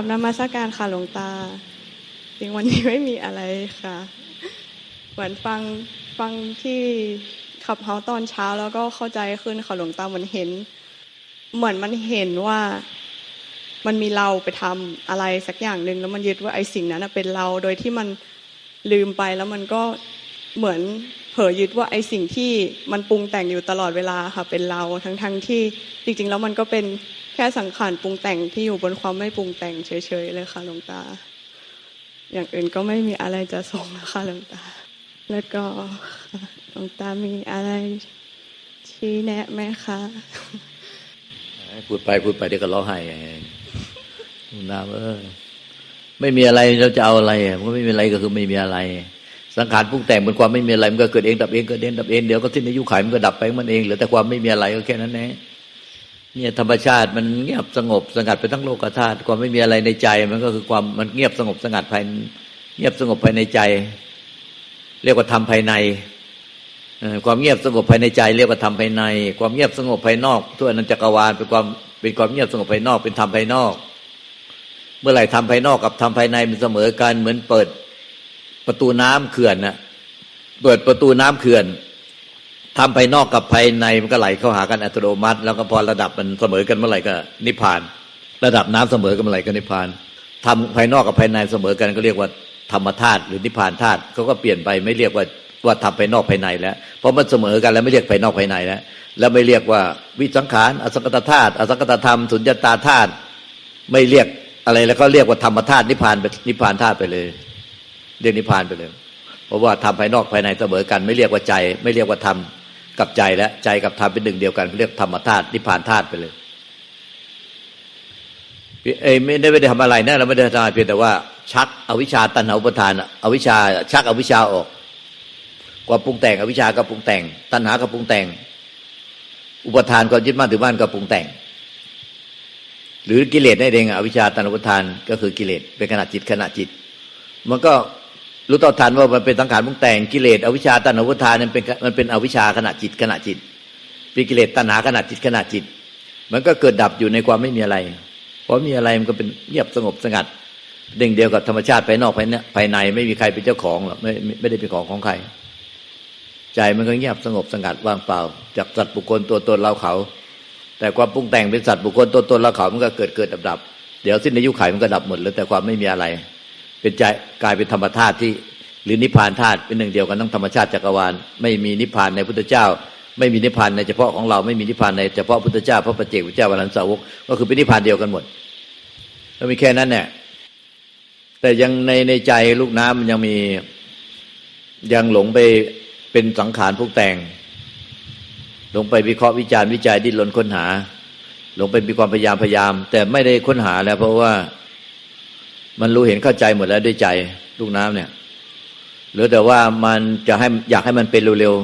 บนมัสการค่ะหลวงตาจริงวันนี้ไม่มีอะไรค่ะ เหมือนฟังฟังที่ขับเฮาตอนเช้าแล้วก็เข้าใจขึ้นค่ะหลวงตาเหมือนเห็น เหมือนมันเห็นว่ามันมีเราไปทำอะไรสักอย่างหนึ่งแล้วมันยึดว่าไอ้สิ่งนั้นเป็นเราโดยที่มันลืมไปแล้วมันก็ เหมือนเผลอยึดว่าไอสิ่งที่มันปรุงแต่งอยู่ตลอดเวลาค่ะเป็นเราทั้งทั้งๆที่จริง ๆ แล้วมันก็เป็นแค่สังขารปรุงแต่งที่อยู่บนความไม่ปรุงแต่งเฉยๆเลยค่ะหลวงตา อย่างอื่นก็ไม่มีอะไรจะส่งนะคะหลวงตา แล้วก็หลวงตามีอะไรชี้แนะไหมคะพูดไปพูดไปเดี๋ยวก็ร้องไห้น้ำเออไม่มีอะไรเราจะเอาอะไรมันก็ไม่มีอะไรก็คือไม่มีอะไร สังขารปรุงแต่งเป็นความไม่มีอะไรมันก็เกิดเองดับเองเกิดเองดับเองเดี๋ยวก็สิ้นอายุขัยมันก็ดับไปของมันเองเหลือแต่ความไม่มีอะไรก็แค่นั้นเองเนี่ยธรรมชาติมันเงียบสงบสงัดไปทั้งโลกธาตุความไม่มีอะไรในใจ มันก็คือความมันเงียบสงบสงัดภายเงียบสงบภายในใจ เรียกว่าธรรมภายในความเงียบสงบภายในใจ เรียกว่าธรรมภายใน ความเงียบสงบภายนอกทั่วนั้นจักรวาลเป็นความเป็นความเงียบสงบภายนอกเป็นธรรมภายนอก เมื่อไหร่ทำภายนอกกับทำภายในมันเสมอกันเหมือนเปิด ประตูน้ำเขื่อนนะเปิดประตูน้ำเขื่อนทำภายนอกกับภายในมันก็ไหลเข้าหากันอัตโนมัติ แล้วก็พอระดับมันเสมอกันเมื่อไหร่ก็ นิพพาน ระดับน้ำเสมอกันเมื่อไหร่ก็นิพพานทำภายนอกกับภายในเสมอกันก็เรียกว่าธรรมธาตุหรือนิพพานธาตุเขาก็เปลี่ยนไปไม่เรียกว่าว่าทำภายนอกภายในแล้วเพราะมันเสมอกันแล้วไม่เรียกภายนอกภายในแล้วแล้วไม่เรียกว่าวิสังขารอสังกตธาตุอสังกตธรรมสุญญตาธาตุไม่เรียกอะไรแล้วก็เรียกว่าธรรมธาตุนิพพานไปนิพพานธาตุไปเลย เรียกนิพพานไปเลย เพราะว่าทำภายนอกภายในเสมอกันไม่เรียกว่าใจ ไม่เรียกว่าธรรมกับใจและใจกับธรรมเป็นหนึ่งเดียวกันเรียกธรรมธาตุนิพพานธาตุไปเลยเอ้ยไม่ได้ไม่ได้ทำอะไรนะเราไม่ได้ทำอะไรเพียงแต่ว่าชักอวิชชาตัณหาอุปทานอวิชชาชักอวิชชาออกความปรุงแต่งอวิชชาก็ปรุงแต่ง ตัณหาก็ปรุงแต่ง อุปทานความยึดมั่นถือมั่นก็ปรุงแต่ง หรือกิเลสนั่นเองอวิชชาตัณหาอุปทานก็คือกิเลสเป็นขณะจิตขณะจิต มันก็ รู้ต่อทันว่ามันเป็นสังขารปรุงแต่งกิเลสอวิชชาตัณหาอุปทานมันเป็นมันเป็นอวิชชาขณะจิตขณะจิตเป็นกิเลสตัณหาขณะจิตขณะจิต มันก็เกิดดับอยู่ในความไม่มีอะไร เพราะมีอะไรมันก็เป็นเงียบสงบสงัดเด้งเดียวกับธรรมชาติภายนอกภายในภายใน ไม่มีใครเป็นเจ้าของหรอกไม่ไม่ได้เป็นของของใคร ใจมันก็เงียบสงบสงัดว่างเปล่า จากสัตว์บุคคลตัวตนเราเขา แต่ความปรุงแต่งเป็นสัตว์บุคคลตัวตนเราเขามันก็เกิดเกิดดับดับเดี๋ยวสิ้นอายุขัยมันก็ดับหมดแล้วแต่ความไม่มีอะไร เป็นใจกลายเป็นธรรมธาตุที่หรือนิพพานธาตุเป็นหนึ่งเดียวกันทั้งธรรมชาติจักรวาลไม่มีนิพพานในพุทธเจ้า ไม่มีนิพพานในเฉพาะของเราไม่มีนิพพานในเฉพาะพุทธเจ้าพระปัจเจกพุทธเจ้าวันนันสาวกก็คือเป็นนิพพานเดียวกันหมดแล้วมีแค่นั้นเนี่ยแต่ยังในในใจลูกน้ำมันยังมียังหลงไปเป็นสังขารพวกแต่ง หลงไปวิเคราะห์วิจารณ์วิจัยดิ้นรนค้นหา หลงไปมีความพยายามพยายาม แต่ไม่ได้ค้นหาแล้วเพราะว่า มันรู้เห็นเข้าใจหมดแล้วด้วยใจลูกน้ำเนี่ยหรือแต่ว่ามันจะให้อยากให้มันเป็นเร็ว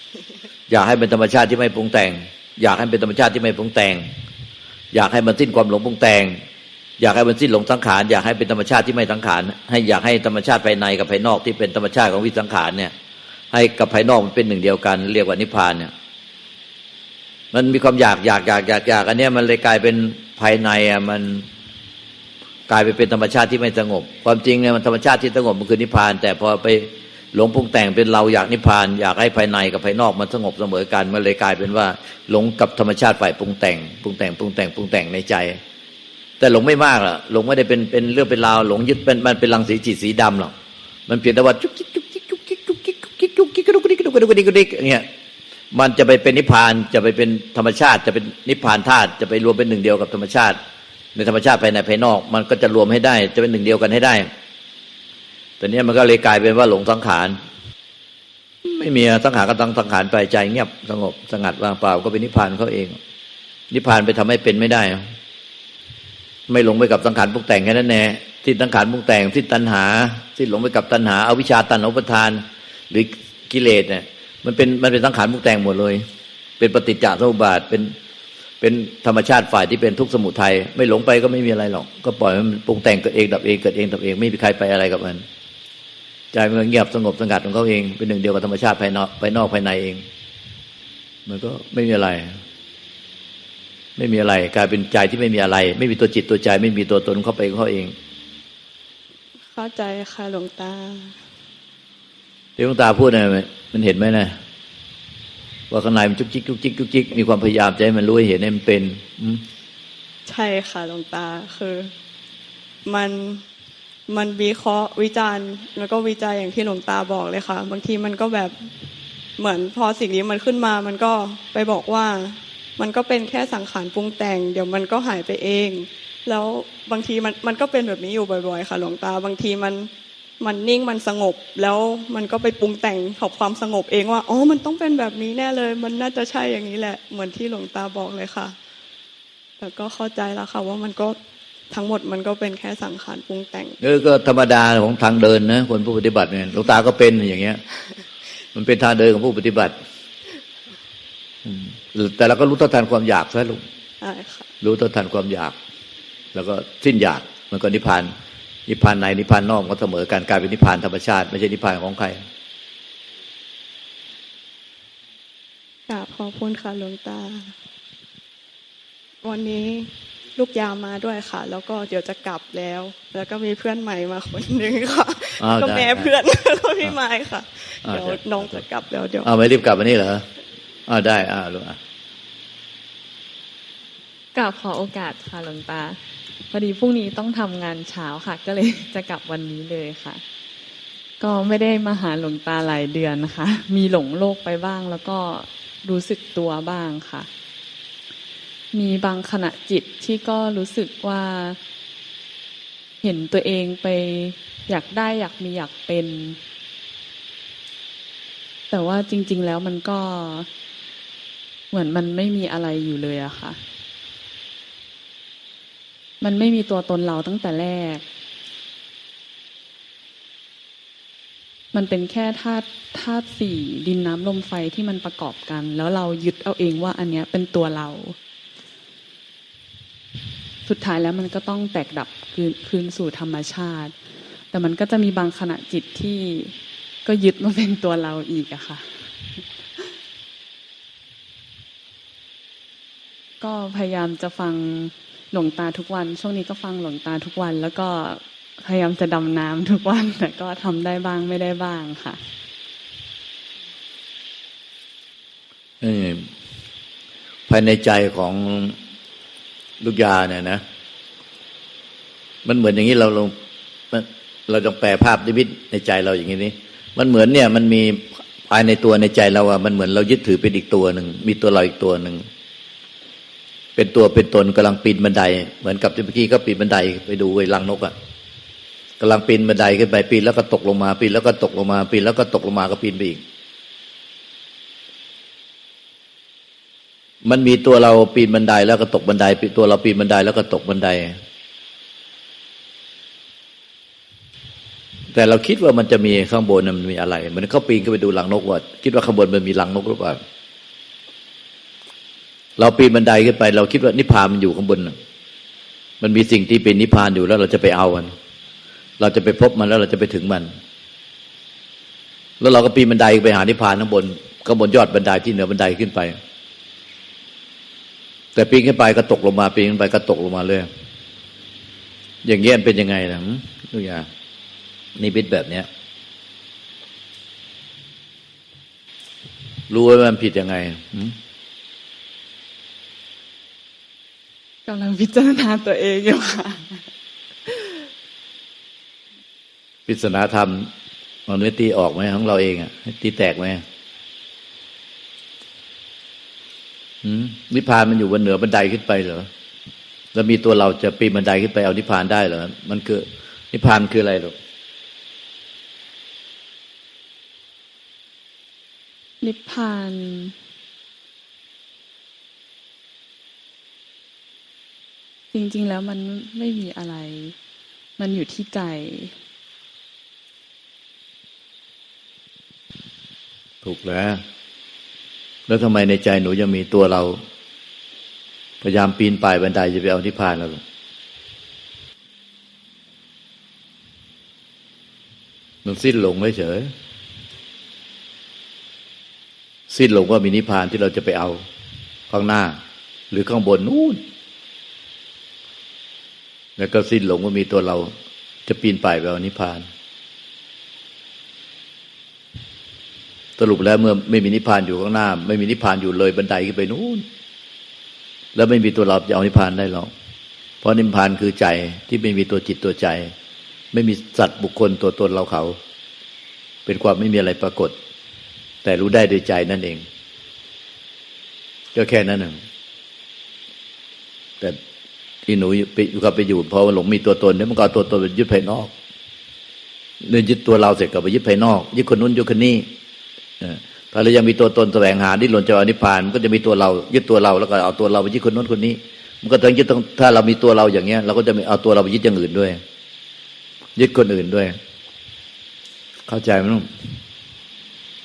ๆอยากให้เป็นธรรมชาติที่ไม่ปรุงแต่ง อยากให้เป็นธรรมชาติที่ไม่ปรุงแต่ง อยากให้มันสิ้นความหลงปรุงแต่ง อยากให้มันสิ้นหลงสังขารอยากให้เป็นธรรมชาติที่ไม่สังขารให้อยากให้ธรรมชาติภายในกับภายนอกที่เป็นธรรมชาติของวิสังขารเนี่ย ให้กับภายนอกมันเป็นหนึ่งเดียวกัน เรียกว่านิพพานเนี่ย มันมีความอยากอยากอยากอยากอยากอันเนี้ยมันเลยกลายเป็นภายในอะมัน กลายไปเป็นธรรมชาติที่ไม่สงบ ความจริงเนี่ยมันธรรมชาติที่สงบมันคือนิพพาน แต่พอไปหลงปรุงแต่งเป็นเราอยากนิพพาน อยากให้ภายในกับภายนอกมันสงบเสมอกันมันเลยกลายเป็นว่าหลงกับธรรมชาติฝ่ายปรุงแต่งปรุงแต่งปรุงแต่งปรุงแต่งในใจ แต่หลงไม่มากหรอกหลงไม่ได้เป็นเป็นเรื่องเป็นราวหลงยึดเป็นมันเป็นรังสีจิตสีดำหรอกมันเพียงแต่ว่าจุกจิกจุกจิกจุกจิกจุกจิกจุกจิกจุกจิกกระดุกกระดิกกระดุกกระดุกกระดิกกระดิกเนี่ยมันจะไปเป็นนิพพานจะไปเป็นธรรมชาติจะเป็นนิพพานธาตุจะไปรวมเป็นหนึ่งเดียวกับธรรมชาติ ในธรรมชาติภายในภายนอก มันก็จะรวมให้ได้ จะเป็นหนึ่งเดียวกันให้ได้แต่เนี้มันก็เลยกลายเป็นว่าหลงสังขาร ไม่มีสังขารก็ตั้งสังขารไปใจเงียบสงบสงัดว่างเปล่าก็เป็นนิพพานเขาเอง นิพพานไปทำให้เป็นไม่ได้ ไม่หลงไปกับสังขารปรุงแต่งแค่นั้นแน่ที่สังขารปรุงแต่งที่ตัณหา ที่หลงไปกับตัณหาอาวิชชาตัณหาอุปทาน หรือกิเลสเนี่ย มันเป็นมันเป็นสังขารปรุงแต่งหมดเลย เป็นปฏิจจสมุปบาทเป็น เป็นธรรมชาติฝ่ายที่เป็นทุกข์สมุทัยไม่หลงไปก็ไม่มีอะไรหรอก ก็ปล่อยมันปรุงแต่งเกิดเองดับเองเกิดเองดับเองไม่มีใครไปอะไรกับมันใจมันเงียบสงบสงัดของเขาเองเป็นหนึ่งเดียวกับธรรมชาติภายนอกภายนอกภายในเอง มันก็ไม่มีอะไร ไม่มีอะไร กลายเป็นใจที่ไม่มีอะไร ไม่มีตัวจิตตัวใจ ไม่มีตัวตนเข้าไปของเขาเอง เข้าใจค่ะหลวงตาที่หลวงตาพูดนะมันเห็นไหมนะ ว่าข้างในมันจุกจิกจุกจิกจุกจิกมีความพยายามจะให้มันรู้เห็นให้มันเป็นใช่ค่ะหลวงตาคือ มันมันวิเคราะห์วิจารณ์ แล้วก็วิจัยอย่างที่หลวงตาบอกเลยค่ะ บางทีมันก็แบบเหมือนพอสิ่งนี้มันขึ้นมา มันก็ไปบอกว่า มันก็เป็นแค่สังขารปรุงแต่ง เดี๋ยวมันก็หายไปเอง แล้วบางทีมันมันก็เป็นแบบนี้อยู่บ่อย ๆ ค่ะ หลวงตา บางทีมัน มันนิ่งมันสงบแล้วมันก็ไปปรุงแต่งขอบความสงบเองว่าอ๋อมันต้องเป็นแบบนี้แน่เลย มันน่าจะใช่อย่างนี้แหละ เหมือนที่หลวงตาบอกเลยค่ะ แต่ก็เข้าใจแล้วค่ะ ว่ามันก็ทั้งหมดมันก็เป็นแค่สังขารปรุงแต่งเออก็ธรรมดาของทางเดินนะคนผู้ปฏิบัติเนี่ยหลวงตาก็เป็นอย่างเงี้ย มันเป็นทางเดินของผู้ปฏิบัติอืมแต่เราก็รู้เท่าทันความอยากซะลูกใช่ค่ะรู้เท่าทันความอยาก แล้วก็สิ้นอยากมันก็นิพพาน นิพพานในนิพพานนอกก็เสมอการกลายเป็นนิพพานธรรมชาติ ไม่ใช่นิพพานของใครกราบขอบคุณค่ะหลวงตา วันนี้ลูกยามมาด้วยค่ะ แล้วก็เดี๋ยวจะกลับแล้ว แล้วก็มีเพื่อนใหม่มาคนหนึ่งค่ะอ้าวก็ได้แม่เพื่อนแล้วก็พี่ไม้ค่ะอ่าเดี๋ยวได้น้องจะกลับแล้วเดี๋ยวอ้าวไม่รีบกลับมานี่เหรออ้าวได้อ้าวลูกอะ กราบขอโอกาสค่ะหลวงตา พอดีพรุ่งนี้ต้องทำงานเช้าค่ะ ก็เลยจะกลับวันนี้เลยค่ะ ก็ไม่ได้มาหาหลวงตาหลายเดือนนะคะ มีหลงโลกไปบ้างแล้วก็รู้สึกตัวบ้างค่ะ มีบางขณะจิตที่ก็รู้สึกว่า เห็นตัวเองไปอยากได้อยากมีอยากเป็น แต่ว่าจริง ๆ แล้วมันก็เหมือนมันไม่มีอะไรอยู่เลยอะค่ะ มันไม่มีตัวตนเราตั้งแต่แรก มันเป็นแค่ธาตุธาตุสี่ดินน้ำลมไฟที่มันประกอบกัน แล้วเรายึดเอาเองว่า อันเนี้ยเป็นตัวเรา สุดท้ายแล้วมันก็ต้องแตกดับคืนคืนสู่ธรรมชาติ แต่มันก็จะมีบางขณะจิตที่ก็ยึดมาเป็นตัวเราอีกอะค่ะ ก็พยายามจะฟัง หลวงตาทุกวัน ช่วงนี้ก็ฟังหลวงตาทุกวัน แล้วก็พยายามจะดำน้ำทุกวันแต่ก็ทำได้บ้างไม่ได้บ้างค่ะภายในใจของลูกยาเนี่ยนะ มันเหมือนอย่างนี้เราเราเราต้องแปลภาพนิมิตในใจเราอย่างนี้นี่มันเหมือนเนี่ย มันมีภายในตัวในใจเราอะมันเหมือนเรายึดถือเป็นอีกตัวหนึ่งมีตัวเราอีกตัวหนึ่ง เป็นตัวเป็นตนกำลังปีนบันได เหมือนกับที่เมื่อกี้ก็ปีนบันไดไปดูไอ้ลังนกอะกำลังปีนบันไดขึ้นไปปีนแล้วก็ตกลงมาปีนแล้วก็ตกลงมาปีนแล้วก็ตกลงมาก็ปีนไปอีก มันมีตัวเราปีนบันไดแล้วก็ตกบันไดปีตัวเราปีนบันไดแล้วก็ตกบันได แต่เราคิดว่ามันจะมีข้างบนมันมีอะไร มันเขาปีนขึ้นไปดูหลังนกว่า คิดว่าข้างบนมันมีหลังนกหรือเปล่า เราปีนบันไดขึ้นไป เราคิดว่านิพพานมันอยู่ข้างบนมันมีสิ่งที่เป็นนิพพานอยู่แล้วเราจะไปเอามัน เราจะไปพบมันแล้วเราจะไปถึงมัน แล้วเราก็ปีนบันไดไปหานิพพานข้างบนข้างบนยอดบันไดที่เหนือบันไดขึ้นไป แต่ปีนขึ้นไปก็ตกลงมาปีนขึ้นไปก็ตกลงมาเลยอย่างเงี้ยเป็นยังไงนะหึทุกอย่างนี่เป็นแบบเนี้ยรู้ว่ามันผิดยังไงหึ กำลังพิจารณาตัวเองอยู่ค่ะปริศนาธรรมมันไม่ตีออกไหมของเราเองอะให้ตีแตกไหมหืมนิพพานมันอยู่บนเหนือบันไดขึ้นไปเหรอแล้วมีตัวเราจะปีนบันไดขึ้นไปเอานิพพานได้เหรอมันคือ นิพพานคืออะไรหรอกนิพพาน จริง ๆ แล้วมันไม่มีอะไร มันอยู่ที่ใจ ถูกแล้ว แล้วทำไมในใจหนูยังมีตัวเรา พยายามปีนป่ายบันไดจะไปเอานิพพานแล้วมันสิ้นหลงเฉยสิ้นหลงว่ามีนิพพานที่เราจะไปเอาข้างหน้า หรือข้างบนนู่น แล้วก็สิ้นหลงว่ามีตัวเราจะปีนป่ายไปอนิพพาน สรุปแล้วเมื่อไม่มีนิพพานอยู่ข้างหน้า ไม่มีนิพพานอยู่เลยบันไดขึ้นไปนู่นแล้วไม่มีตัวเราจะเอานิพพานได้หรอกเพราะนิพพานคือใจที่ไม่มีตัวจิตตัวใจ ไม่มีสัตว์บุคคลตัวตนเราเขา เป็นความไม่มีอะไรปรากฏ แต่รู้ได้โดยใจนั่นเอง ก็แค่นั้นเองแต่ ที่หนูไปอยู่กับไปอยู่พอหลงมีตัวตนเนี่ยมันก็เอาตัวตนไปยึดภายนอกเนี่ยยึดตัวเราเสร็จก็ไปยึดภายนอกยึดคนนู้นยึดคนนี้เออถ้าเรายังมีตัวตนแสวงหาดิ้นรนจะเอานิพพานมันก็จะมีตัวเรายึดตัวเราแล้วก็เอาตัวเราไปยึดคนนู้นคนนี้ มันก็ต้องยึดต้องถ้าเรามีตัวเราอย่างเงี้ย เราก็จะไม่เอาตัวเราไปยึดอย่างอื่นด้วย ยึดคนอื่นด้วย เข้าใจไหมนุ่ม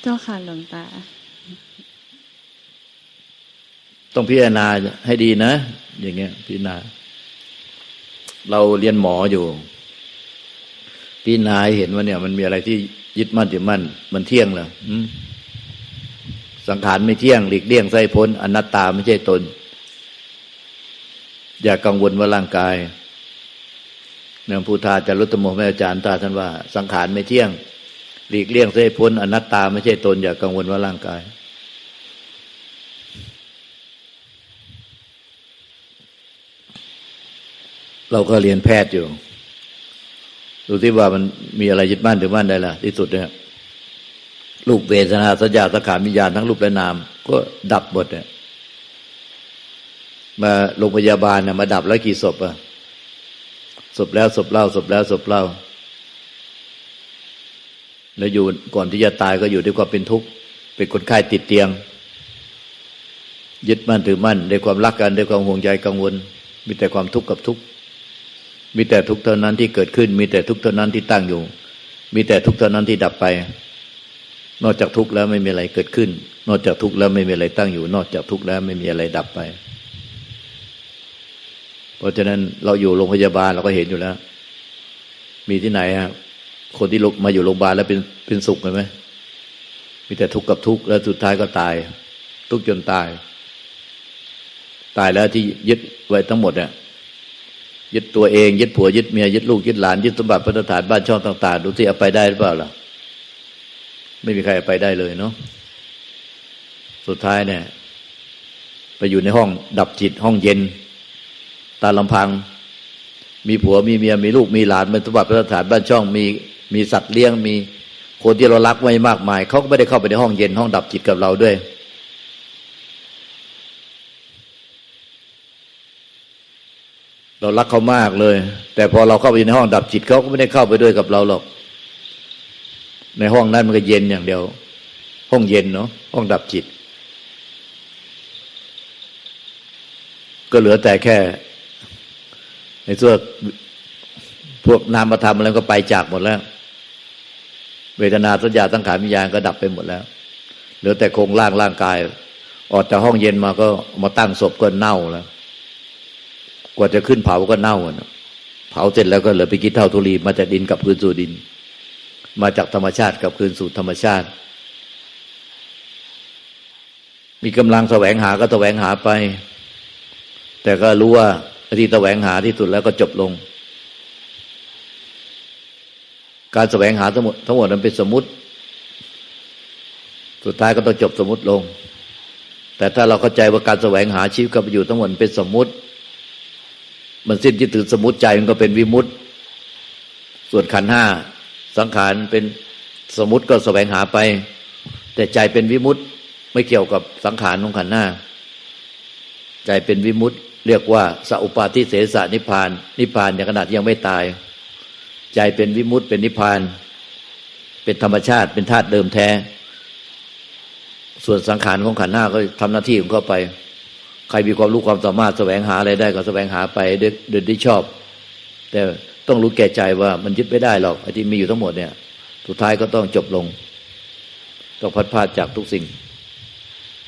เจ้าค่ะหลวงตาต้องพิจารณาให้ดีนะ อย่างเงี้ยพิจารณา เราเรียนหมออยู่พิจารณาให้เห็นว่าเนี่ย มันมีอะไรที่ยึดมั่นถือมั่น มันเที่ยงเหรอมสังขารไม่เที่ยงหลีกเลี่ยงไส้พ้นอนัตตาไม่ใช่ตน อย่ากังวลว่าร่างกายเนื่องพุทธาจารุตโมแม่อาจารย์ตาท่านว่า สังขารไม่เที่ยง หลีกเลี่ยงไส้พ้นอนัตตาไม่ใช่ตน อย่ากังวลว่าร่างกาย เราก็เรียนแพทย์อยู่ ดูที่ว่ามันมีอะไรยึดมั่นถือมั่นได้ล่ะ ที่สุดเนี่ยรูปเวทนาสัญญาสังขารวิญญาณทั้งรูปและนาม ก็ดับหมดเนี่ยมาโรงพยาบาลเนี่ยมาดับแล้วกี่ศพอะศพแล้วศพเล่าศพแล้วศพเล่า แล้วอยู่ก่อนที่จะตายก็อยู่ด้วยความเป็นทุกข์เป็นคนไข้ติดเตียง ยึดมั่นถือมั่นด้วยความรักกันด้วยความห่วงใยกังวล มีแต่ความทุกข์กับทุกข์ มีแต่ทุกข์เท่านั้นที่เกิดขึ้น มีแต่ทุกข์เท่านั้นที่ตั้งอยู่ มีแต่ทุกข์เท่านั้นที่ดับไป นอกจากทุกข์แล้วไม่มีอะไรเกิดขึ้น นอกจากทุกข์แล้วไม่มีอะไรตั้งอยู่ นอกจากทุกข์แล้วไม่มีอะไรดับไป เพราะฉะนั้นเราอยู่โรงพยาบาลเราก็เห็นอยู่แล้ว มีที่ไหนฮะคนที่ลงมาอยู่โรงพยาบาลแล้วเป็นเป็นสุขเห็นไหมมีแต่ทุกข์กับทุกข์แล้วสุดท้ายก็ตาย ทุกข์จนตาย ตายแล้วที่ยึดไว้ทั้งหมดเนี่ย ยึดตัวเองยึดผัวยึดเมียยึดลูกยึดหลานยึดสมบัติพัฒฐานบ้านช่องต่าง ๆ ดูที่เอาไปได้หรือเปล่าล่ะ ไม่มีใครเอาไปได้เลยเนาะสุดท้ายเนี่ย ไปอยู่ในห้องดับจิตห้องเย็น ตาลำพัง มีผัวมีเมียมีลูกมีหลานเป็นสมบัติพัฒฐานบ้านช่องมีมีสัตว์เลี้ยงมีคนที่เรารักไว้มากมายเขาก็ไม่ได้เข้าไปในห้องเย็นห้องดับจิตกับเราด้วย เรารักเขามากเลย แต่พอเราเข้าไปในห้องดับจิตเขาก็ไม่ได้เข้าไปด้วยกับเราหรอก ในห้องนั้นมันก็เย็นอย่างเดียว ห้องเย็นเนาะห้องดับจิต ก็เหลือแต่แค่ในส่วนพวกนามธรรมอะไรก็ไปจากหมดแล้ว เวทนาสัญญาตั้งขารวิญญาณก็ดับไปหมดแล้ว เหลือแต่โครงร่างร่างกาย ออกจากห้องเย็นมาก็มาตั้งศพก็เน่าแล้ว กว่าจะขึ้นเผาก็เน่าอะเผาเสร็จแล้วก็เหลือไปกินเท่าทุลีมาจากดินกับคืนสู่ดิน มาจากธรรมชาติกับคืนสู่ธรรมชาติ มีกำลังแสวงหาก็แสวงหาไป แต่ก็รู้ว่าที่แสวงหาที่สุดแล้วก็จบลง การแสวงหาทั้งหมดทั้งหมดนั้นเป็นสมมติ สุดท้ายก็ต้องจบสมมติลงแต่ถ้าเราเข้าใจว่าการแสวงหาชีวิตกับอยู่ทั้งหมดเป็นสมมติ มันสิ้นที่ถือสมมติใจมันก็เป็นวิมุตติ ส่วนขันห้าสังขารเป็นสมมติก็แสวงหาไป แต่ใจเป็นวิมุตติไม่เกี่ยวกับสังขารของขันห้าใจเป็นวิมุตติ เรียกว่าสัพปาทิเสสนิพาน นิพานอย่างขนาดยังไม่ตาย ใจเป็นวิมุตติเป็นนิพาน เป็นธรรมชาติเป็นธาตุเดิมแท้ ส่วนสังขารของขันหน้าก็ทำหน้าที่ของเขาไป ใครมีความรู้ความสามารถแสวงหาอะไรได้ก็แสวงหาไปโดยโดยที่ชอบ แต่ต้องรู้แก่ใจว่ามันยึดไม่ได้หรอกไอ้ที่มีอยู่ทั้งหมดเนี่ย สุดท้ายก็ต้องจบลง ต้องพัดพาดจากทุกสิ่ง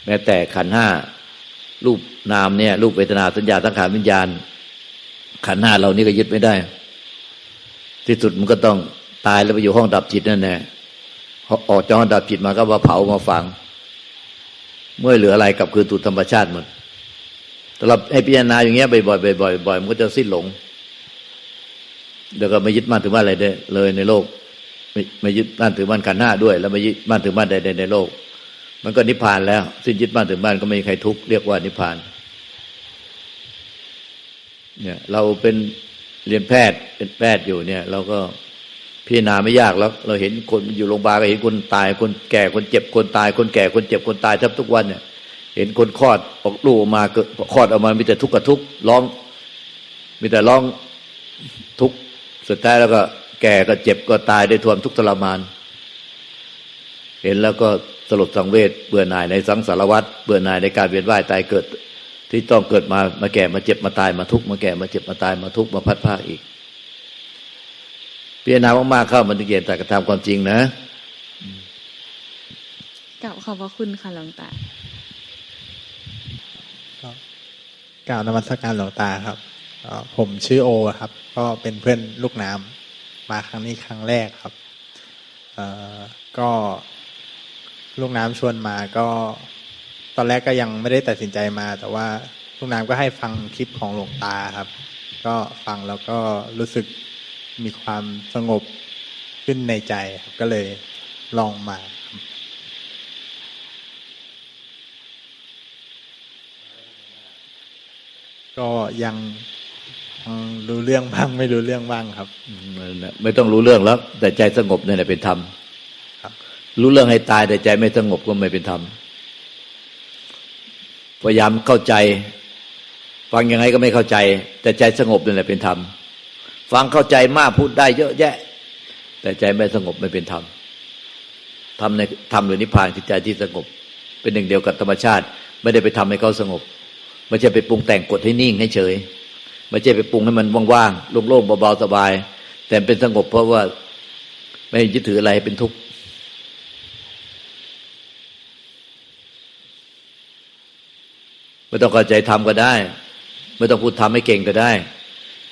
แม้แต่ขันห้ารูปนามเนี่ย รูปเวทนาสัญญาสังขารวิญญาณ ขันห้าเรานี่ก็ยึดไม่ได้ ที่สุดมันก็ต้องตายแล้วไปอยู่ห้องดับจิตนั่นแน่ออกจากห้องดับจิตมาก็มาเผามาฝัง เมื่อเหลืออะไรกับคืนสู่ธรรมชาติหมด ธสำหรับให้พิจารณาอย่างเงี้ยบ่อยๆบ่อยๆบ่อยๆมันก็จะสิ้นหลงเดี๋ยวก็ไม่ยึดมั่นถือมั่นอะไรได้เลยในโลก ไม่ไม่ยึดมั่นถือมั่นขันห้าด้วย แล้วไม่ยึดมั่นถือมั่นใดๆในโลก มันก็นิพพานแล้ว สิ้นยึดมั่นถือมั่นก็ไม่มีใครทุกข์เรียกว่านิพพาน เนี่ย เราเป็นเรียนแพทย์เป็นแพทย์อยู่เนี่ย เราก็พิจารณาไม่ยากแล้ว เราเห็นคนอยู่โรงพยาบาลก็เห็นคนตายคนแก่คนเจ็บคนตาย คนแก่คนเจ็บคนตายแทบทุกวันเนี่ย เห็นคนคลอดออกลูกออกมาเกิดคลอดออกมา มีแต่ทุกข์กับทุกข์ร้อง มีแต่ร้องทุกข์สุดท้ายแล้วก็ แก่ก็เจ็บก็ตายได้ทวมทุกข์ทรมาน เห็นแล้วก็สลดสังเวชเบื่อหน่ายในสังสารวัฏเบื่อหน่ายในการเวียนว่ายตายเกิด ที่ต้องเกิดมามาแก่มาเจ็บมาตายมาทุกข์มาแก่มาเจ็บมาตายมาทุกข์มาพัดภาอีกพิจารณามากๆเข้ามันจะเกียนแต่กระทำความจริงนะกล่าวขอบพระคุณค่ะหลวงตา ก็ กล่าวนมัสการหลวงตาครับผมชื่อโอครับ ก็เป็นเพื่อนลูกน้ำมาครั้งนี้ครั้งแรกครับก็ลูกน้ำชวนมาก็ตอนแรกก็ยังไม่ได้ตัดสินใจมา แต่ว่าลูกน้ำก็ให้ฟังคลิปของหลวงตาครับ ก็ฟังแล้วก็รู้สึกมีความสงบขึ้นในใจครับก็เลยลองมาครับ ก็ยังยังรู้เรื่องบ้างไม่รู้เรื่องบ้างครับ ไม่ต้องรู้เรื่องแล้ว แต่ใจสงบเนี่ยเป็นธรรมครับรู้เรื่องให้ตายแต่ใจไม่สงบก็ไม่เป็นธรรมพยายามเข้าใจ ฟังยังไงก็ไม่เข้าใจ แต่ใจสงบนี่แหละเป็นธรรมฟังเข้าใจมากพูดได้เยอะแยะ แต่ใจไม่สงบไม่เป็นธรรมทำในธรรมหรือนิพพานคือใจที่สงบ เป็นหนึ่งเดียวกับธรรมชาติ ไม่ได้ไปทำให้เขาสงบ ไม่ใช่ไปปรุงแต่งกดให้นิ่งให้เฉยไม่ใช่ไปปรุงให้มันว่างๆโล่งๆเบาๆสบาย แต่เป็นสงบเพราะว่า ไม่ยึดถืออะไรเป็นทุกข์ไม่ต้องเข้าใจทำก็ได้ ไม่ต้องพูดทำให้เก่งก็ได้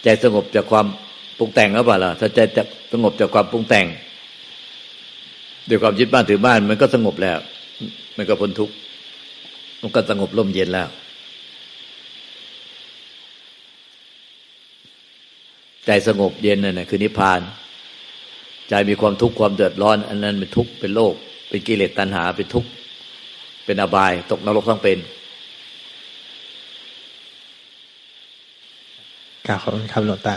ใจสงบจากความปรุงแต่งหรือเปล่าล่ะถ้าใจจะสงบจากความปรุงแต่งด้วยความยึดบ้านถือบ้าน มันก็สงบแล้ว มันก็พ้นทุกข์มันก็สงบร่มเย็นแล้ว ใจสงบเย็นนั่นแหละคือนิพพาน ใจมีความทุกข์ความเดือดร้อน อันนั้นเป็นทุกข์เป็นโลก เป็นกิเลสตัณหาเป็นทุกข์เป็นอบาย ตกนรกทั้งเป็นกล่าวขอบคุณครับหลวงตา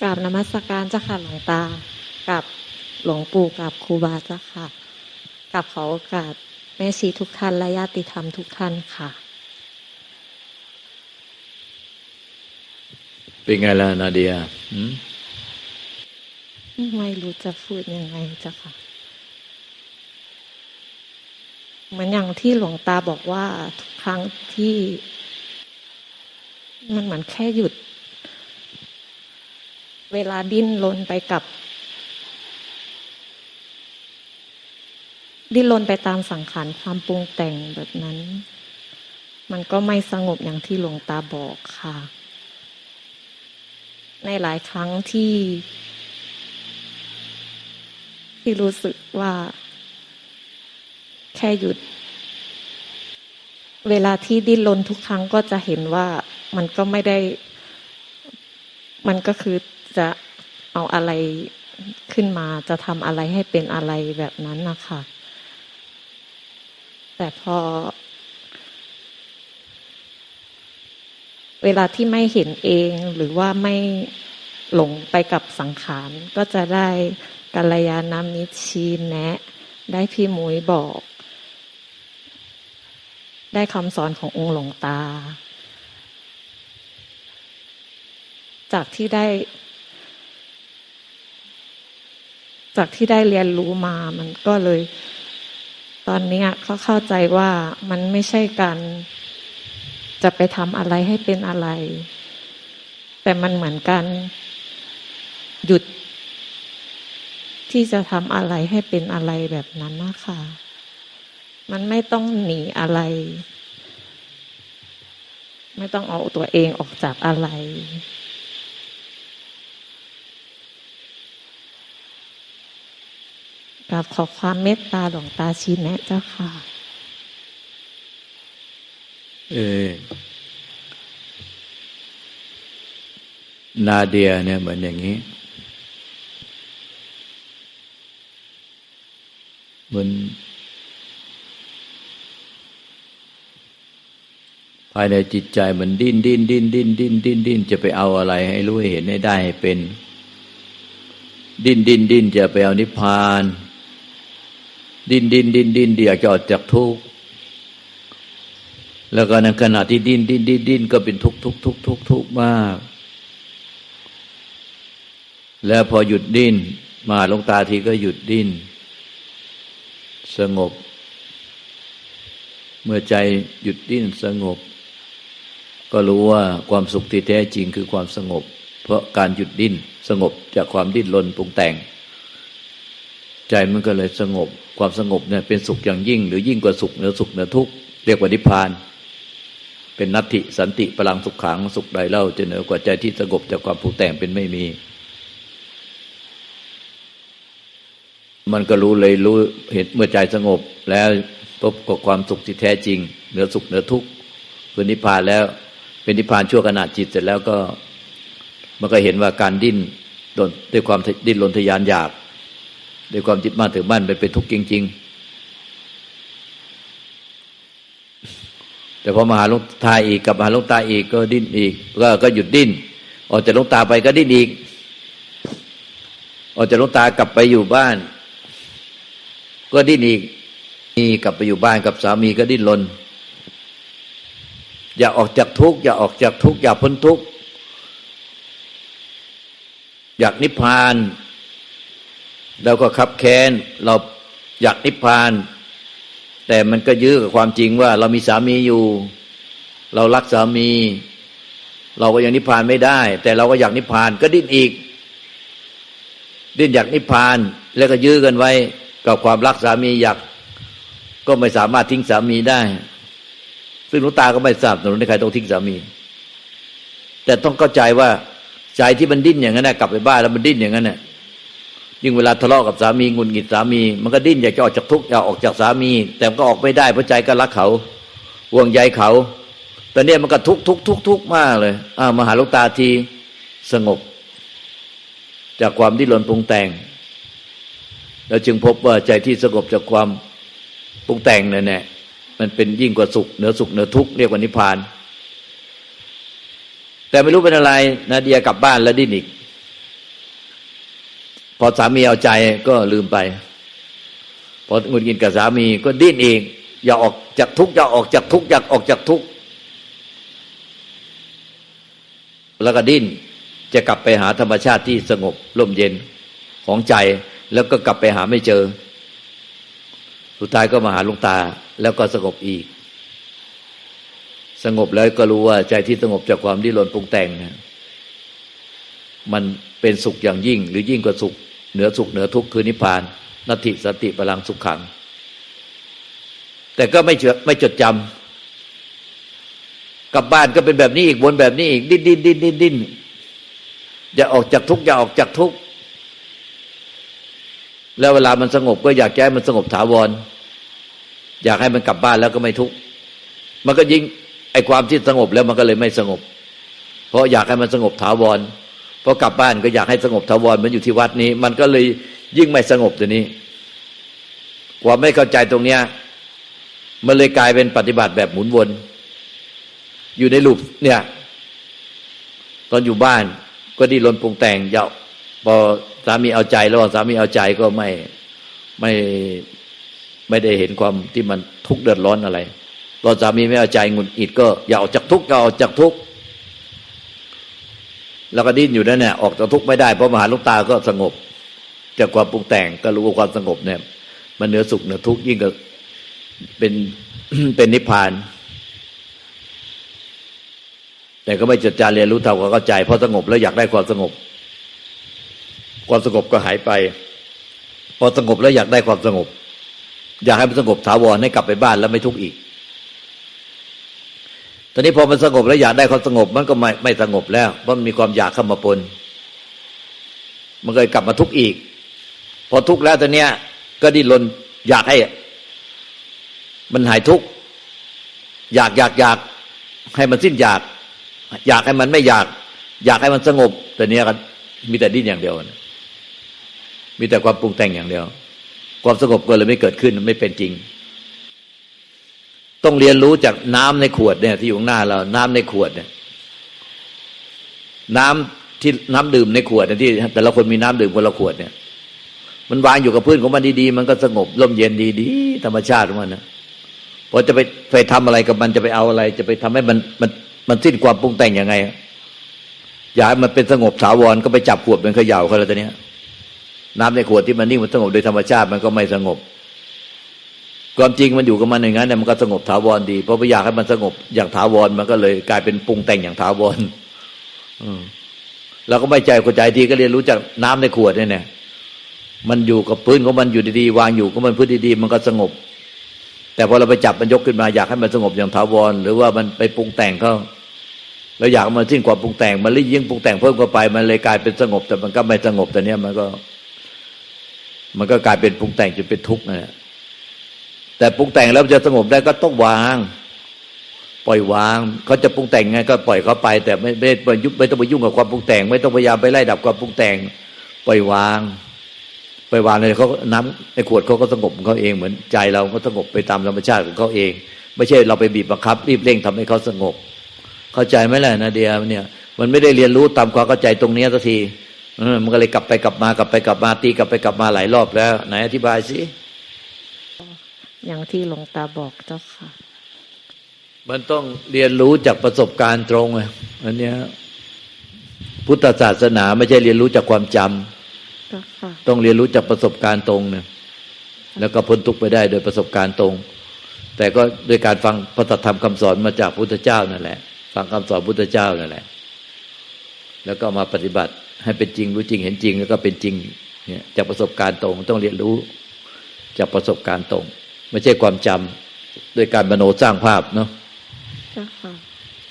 กราบนมัสการเจ้าค่ะหลวงตากับหลวงปู่กับครูบาเจ้าค่ะกับขอโอกาสแม่ชีทุกท่านและญาติธรรมทุกท่านค่ะ เป็นไงล่ะนาเดียไม่รู้จะพูดยังไงจ้าค่ะเหมือนอย่างที่หลวงตาบอกว่าทุกครั้งที่ มันเหมือนแค่หยุด เวลาดิ้นรนไปกับ ดิ้นรนไปตามสังขารความปรุงแต่งแบบนั้น มันก็ไม่สงบอย่างที่หลวงตาบอกค่ะ ในหลายครั้งที่ ที่รู้สึกว่า แค่หยุด เวลาที่ดิ้นรนทุกครั้งก็จะเห็นว่ามันก็ไม่ได้ มันก็คือจะเอาอะไรขึ้นมาจะทำอะไรให้เป็นอะไรแบบนั้นนะคะแต่พอ เวลาที่ไม่เห็นเองหรือว่าไม่หลงไปกับสังขารก็จะได้กัลยาณมิตรชี้แนะ ได้พี่หมุยบอก ได้คำสอนขององค์หลวงตา จากที่ได้ จากที่ได้เรียนรู้มามันก็เลย ตอนนี้ยเขาเข้าใจว่ามันไม่ใช่การ จะไปทำอะไรให้เป็นอะไร แต่มันเหมือนการหยุด ที่จะทำอะไรให้เป็นอะไรแบบนั้นนะคะมันไม่ต้องหนีอะไร ไม่ต้องเอาตัวเองออกจากอะไรกับขอความเมตตาหลวงตาชี้แนะเจ้าค่ะ นาเดียเนี่ยเหมือนอย่างนี้ เหมือนภายในจิตใจมันดิ้นดิ้นดิ้นดิ้นดิ้นดิ้นดิ้นจะไปเอาอะไรให้รู้ให้เห็นให้ได้ให้เป็น ดิ้นดิ้นดิ้นจะไปเอานิพพาน ดิ้นดิ้นดิ้นดิ้นอยากจะออกจากทุกข์ แล้วก็ในขณะที่ดิ้นดิ้นดิ้นดิ้นก็เป็นทุกทุกทุกทุกทุกมาก แล้วพอหยุดดิ้นมาลงตาทีก็หยุดดิ้น สงบ เมื่อใจหยุดดิ้นสงบ ก็รู้ว่าความสุขที่แท้จริงคือความสงบ เพราะการหยุดดิ้นสงบจากความดิ้นรนปรุงแต่ง ใจมันก็เลยสงบ ความสงบเนี่ยเป็นสุขอย่างยิ่ง หรือยิ่งกว่าสุขเหนือสุขเหนือทุกข์เรียกว่านิพพาน เป็นนัตติสันติพลังสุขขังสุขใดเล่าจะเหนือกว่าใจที่สงบจากความปรุงแต่งเป็นไม่มี มันก็รู้เลยรู้เห็นเมื่อใจสงบแล้วพบกับความสุขที่แท้จริง เหนือสุขเหนือทุกข์คือนิพพานแล้ว เป็นนิพพานชั่วขณะจิตเสร็จแล้วก็ มันก็เห็นว่าการดิ้นโดนด้วยความดิ้นรนทยานอยากด้วยความจิตมั่นถือมั่นไปเป็นทุกข์จริง ๆ แต่พอมาหาหลวงตาอีกกลับมาหาหลวงตาอีกก็ดิ้นอีก ก็ก็หยุดดิ้นออกจากหลวงตาไปก็ดิ้นอีกออกจากหลวงตากลับไปอยู่บ้าน ก็ดิ้นอีกนี่กลับไปอยู่บ้านกับสามีก็ดิ้นรนอย่าออกจากทุกข์อย่าออกจากทุกข์อย่าพ้นทุกข์อยากนิพพานเราก็ขับแค้นเราอยากนิพพาน แต่มันก็ยื้อกับความจริงว่า เรามีสามีอยู่ เรารักสามี เราก็ยังนิพพานไม่ได้ แต่เราก็อยากนิพพานก็ดิ้นอีก ดิ้นอยากนิพพานแล้วก็ยื้อกันไว้ กับความรักสามีอยากก็ไม่สามารถทิ้งสามีได้ ซึ่งหลวงตาก็ไม่ทราบหนุนใครต้องทิ้งสามี แต่ต้องเข้าใจว่าใจที่มันดิ้นอย่างนั้นนะกลับไปบ้านแล้วมันดิ้นอย่างนั้นน่ะ ยิ่งเวลาทะเลาะกับสามีงุนหงิดสามี มันก็ดิ้นอยากจะออกจากทุกข์อยากออกจากสามี แต่ก็ออกไม่ได้เพราะใจก็รักเขาห่วงใยเขาแต่เนี่ยมันก็ทุกข์ทุกข์ทุกข์ทุกมากเลยอ่ามาหาลวงตาทีสงบ จากความดิ้นรนปรุงแต่ง แล้วจึงพบว่าใจที่สงบจากความปรุงแต่งเนี่ยแน่มันเป็นยิ่งกว่าสุขเหนือสุขเหนือทุกข์เรียกว่านิพพาน แต่ไม่รู้เป็นอะไรนาเดียกลับบ้านแล้วดิ้นอีก พอสามีเอาใจก็ลืมไป พอหงุดหงิดกับสามีก็ดิ้นเองอย่าออกจากทุกอย่าออกจากทุกอยากออกจากทุกแล้วก็ดิ้นจะกลับไปหาธรรมชาติที่สงบร่มเย็นของใจ แล้วก็กลับไปหาไม่เจอ สุดท้ายก็มาหาลวงตาแล้วก็สงบอีก สงบแล้วก็รู้ว่าใจที่สงบจากความดิ้นรนปรุงแต่งนะมันเป็นสุขอย่างยิ่งหรือยิ่งกว่าสุข เหนือสุขเหนือทุกข์คือนิพพานนัตติสติพลังสุขขัง แต่ก็ไม่เจดไม่จดจำกลับบ้านก็เป็นแบบนี้อีกวนแบบนี้อีกดิ้นดิ้นดิ้นดิ้นดิ้นอย่าออกจากทุกข์อย่าออกจากทุกข์แล้วเวลามันสงบก็อยากแก้มันสงบถาวร อยากให้มันกลับบ้านแล้วก็ไม่ทุกข์มันก็ยิ่งไอความที่สงบแล้วมันก็เลยไม่สงบ เพราะอยากให้มันสงบถาวร พอกลับบ้านก็อยากให้สงบถาวรมันอยู่ที่วัดนี้ มันก็เลยยิ่งไม่สงบตัวนี้ความไม่เข้าใจตรงเนี้ย มันเลยกลายเป็นปฏิบัติแบบหมุนวน อยู่ในลูปเนี่ย ตอนอยู่บ้านก็ดิ้นรนปรุงแต่งเยาพอสามีเอาใจแล้วสามีเอาใจก็ไม่ไม่ไม่ได้เห็นความที่มันทุกข์เดือดร้อนอะไรตอนสามีไม่เอาใจงุนอิดก็อย่าออกจากทุกข์อย่าออกจากทุกข์ แล้วก็ดิ้นอยู่นั่นเนี่ยออกจากทุกข์ไม่ได้เพราะมหาลูกตาก็สงบ จากความปรุงแต่งก็รู้ว่าความสงบเนี่ย มันเหนือสุขเหนือทุกข์ยิ่งกับเป็นเป็นนิพพาน แต่ก็ไม่จดจาเรียนรู้เท่ากับเข้าใจเพราะสงบแล้วอยากได้ความสงบ ความสงบก็หายไป พอสงบแล้วอยากได้ความสงบ อยากให้มันสงบถาวรให้กลับไปบ้านแล้วไม่ทุกข์อีก ตอนนี้พอมันสงบแล้วอยากได้ความสงบ มันก็ไม่ไม่สงบแล้วเพราะมันมีความอยากเข้ามาปน มันก็กลับมาทุกข์อีก พอทุกข์แล้วตอนเนี้ย ก็ดิ้นรนอยากให้ มันหายทุกข์อยากอยากอยากให้มันสิ้นอยาก อยากให้มันไม่อยาก อยากให้มันสงบ แต่เนี้ยก็มีแต่ดิ้นอย่างเดียวนะมีแต่ความปรุงแต่งอย่างเดียว ความสงบก็เลยไม่เกิดขึ้นไม่เป็นจริง ต้องเรียนรู้จากน้ำในขวดเนี่ยที่อยู่หน้าเรา น้ำในขวดเนี่ย น้ำที่น้ำดื่มในขวดเนี่ยที่ แต่ละคนมีน้ำดื่มคนละขวดเนี่ย มันวางอยู่กับพื้นของมันดีๆมันก็สงบร่มเย็นดีๆธรรมชาติของมันนะพอจะไปไปทำอะไรกับมันจะไปเอาอะไร จะไปทำให้มันมันมันสิ้นความปรุงแต่งยังไงอยากให้มันเป็นสงบถาวรก็ไปจับขวดเป็นเขย่าเขาแล้วตอนนี้น้ำในขวดที่มันนิ่งมันสงบโดยธรรมชาติมันก็ไม่สงบ ความจริงมันอยู่กับมันอย่างนั้นเนี่ยมันก็สงบถาวรดีเพราะไปอยากให้มันสงบอย่างถาวรมันก็เลย กลายเป็นปรุงแต่งอย่างถาวรอืมเราก็ไม่ใจกใจทีก็เรียนรู้จากน้ำในขวดเนี่ยเนี่ยมันอยู่กับพื้นของมันอยู่ดีๆวางอยู่ก็มันพื้นดีๆมันก็สงบ แต่พอเราไปจับมันยกขึ้นมาอยากให้มันสงบอย่างถาวรหรือว่ามันไปปรุงแต่งเขาแล้วอยากมันสิ้นความปรุงแต่งมันเลยยิ่งปรุงแต่งเพิ่มเข้าไป มันเลยกลายเป็นสงบ แต่มันก็ไม่สงบแต่เนี้ยมันก็ มันก็กลายเป็นปรุงแต่งจนเป็นทุกข์นะ แต่ปรุงแต่งแล้วจะสงบได้ก็ต้องวาง ปล่อยวางเขาจะปรุงแต่งไงก็ปล่อยเขาไป แต่ไม่ไม่ไม่ยุ่งไม่ต้องไปยุ่งกับความปรุงแต่ง ไม่ต้องพยายามไปไล่ดับความปรุงแต่ง ปล่อยวาง ปล่อยวางเลยเขาน้ำในขวดเขาก็สงบของเขาเองเหมือนใจเราก็สงบไปตามธรรมชาติของเขาเอง ไม่ใช่เราไปบีบบังคับ รีบเร่งทำให้เขาสงบ เข้าใจไหมล่ะนาเดียเนี่ย มันไม่ได้เรียนรู้ตามความเข้าใจตรงนี้สักทีมันก็เลยกลับไปกลับมากลับไปกลับมาตีกลับไปกลับมาหลายรอบแล้วไหนอธิบายสิ อย่างที่หลวงตาบอกเจ้าค่ะ มันต้องเรียนรู้จากประสบการณ์ตรงอะอันเนี้ยพุทธศาสนาไม่ใช่เรียนรู้จากความจำเจ้าค่ะต้องเรียนรู้จากประสบการณ์ตรงเนี่ยแล้วก็พ้นทุกข์ไปได้โดยประสบการณ์ตรง แต่ก็โดยการฟังพระธรรมคำสอนมาจากพุทธเจ้านั่นแหละ ฟังคำสอนพุทธเจ้านั่นแหละ แล้วก็มาปฏิบัติให้เป็นจริงรู้จริงเห็นจริง แล้วก็เป็นจริงเนี่ยจากประสบการณ์ตรง ต้องเรียนรู้จากประสบการณ์ตรง ไม่ใช่ความจำโดยการมโนสร้างภาพเนาะเจ้าค่ะ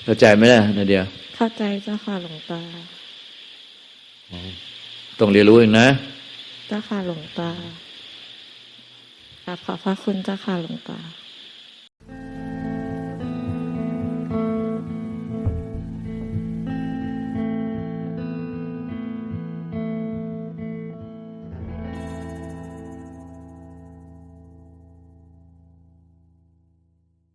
เข้าใจไหมล่ะนาเดียเข้าใจเจ้าค่ะหลวงตาต้องเรียนรู้เองนะเจ้าค่ะหลวงตากราบขอบพระคุณเจ้าค่ะหลวงตา